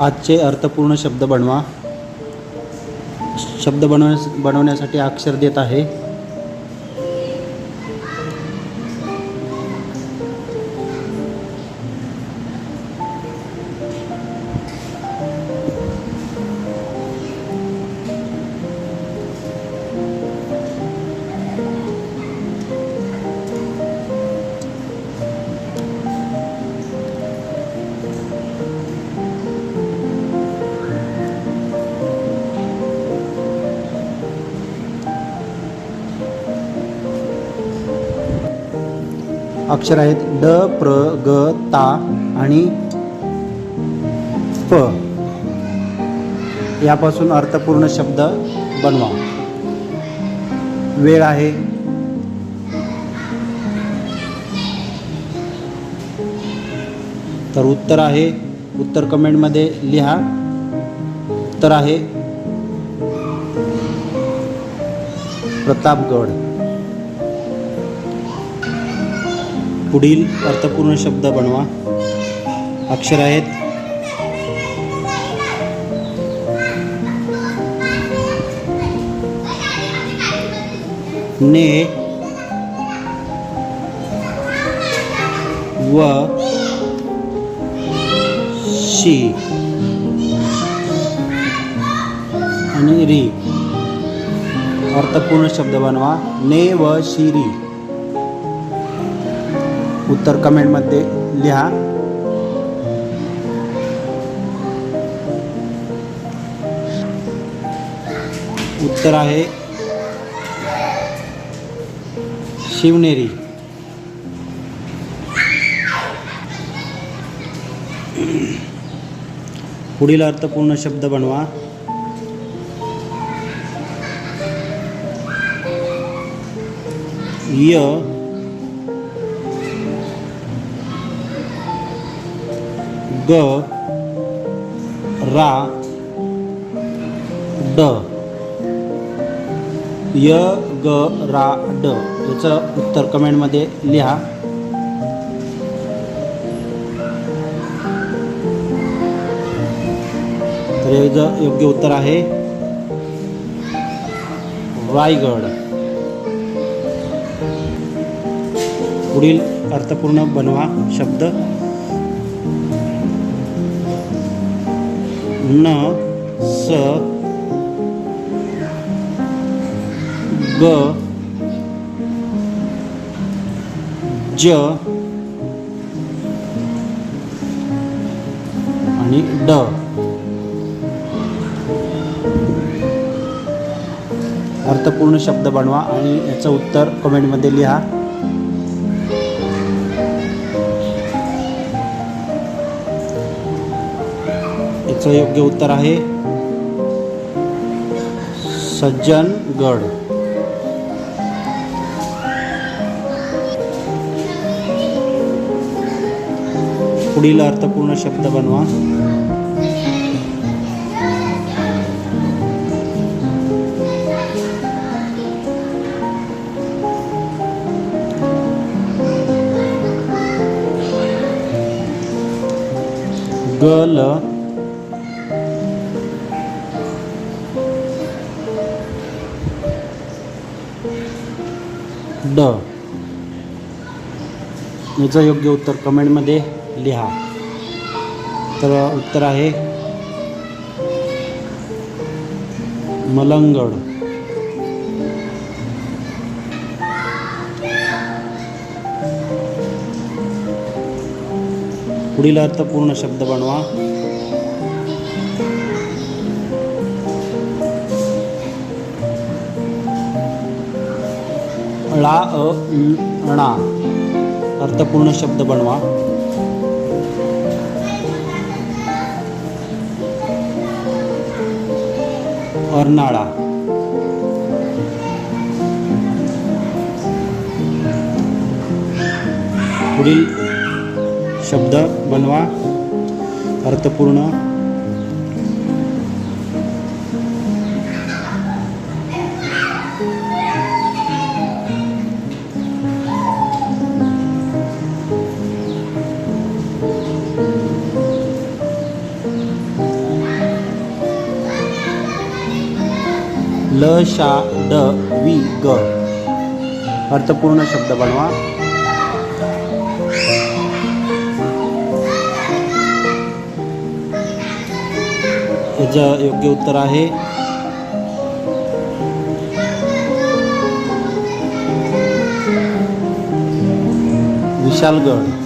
आजचे अर्थपूर्ण शब्द बनवा. शब्द बनवण्यास बनवण्यासाठी अक्षर देत आहे. अक्षर आहेत ड प्र ग ता आणि प. यापासून अर्थपूर्ण शब्द बनवा. वेळ आहे. तर उत्तर आहे. उत्तर कमेंटमध्ये लिहा. उत्तर आहे प्रतापगड. पुढील अर्थपूर्ण शब्द बनवा. अक्षर आहेत. ने व शी आणि री. अर्थपूर्ण शब्द बनवा. ने व शिरी उत्तर कमेंटमध्ये लिहा. उत्तर आहे शिवनेरी. पुढील अर्थपूर्ण शब्द बनवा. य ग रा ड. य ग रा ड. याचं उत्तर कमेंटमध्ये लिहा. तर याचं योग्य उत्तर आहे. रायगड. पुढील अर्थपूर्ण बनवा शब्द. न स ग ज आणि ड. अर्थपूर्ण शब्द बनवा आणि याचं उत्तर कमेंटमध्ये लिहा. याचं योग्य उत्तर आहे. सज्जनगड. पुढील अर्थपूर्ण शब्द बनवा. गल ड याचं योग्य उत्तर कमेंटमध्ये लिहा. तर उत्तर आहे मलंगड. पुढील अर्थपूर्ण शब्द बनवा. ला अ ण, णा. अर्थपूर्ण शब्द बनवा. अर्नाळा. पुढील शब्द बनवा. अर्थपूर्ण ल शा ड वी ग. अर्थपूर्ण शब्द बनवा. याचं योग्य उत्तर आहे. विशालगड.